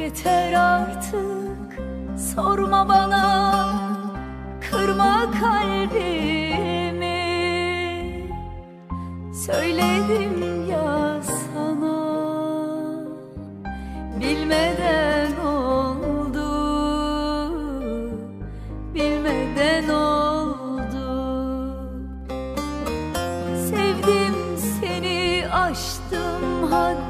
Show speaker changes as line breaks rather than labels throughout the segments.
Yeter artık sorma bana Kırma kalbimi. Söyledim ya sana Bilmeden oldu Bilmeden oldu. Sevdim seni aştım haddimi Gönül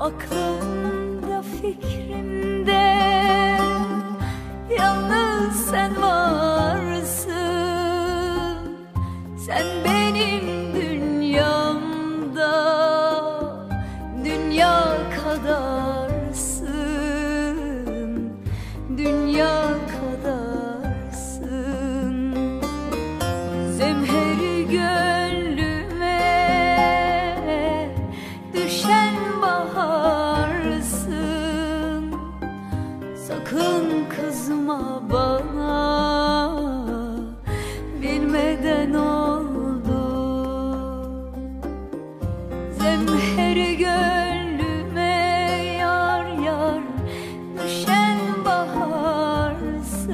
Aklımda fikrimde Yalnız sen varsın. Sen benim dünyamda Dünya kadarsın Sakın kızma bana. Bilmeden oldu. Zemheri gönlüme yar yar düşen baharsın.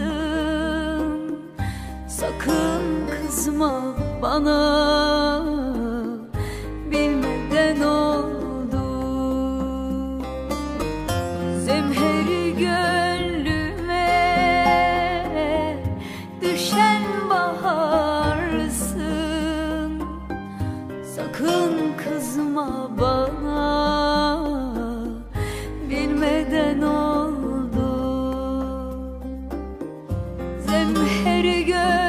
Sakın kızma bana Zemheri gönlüme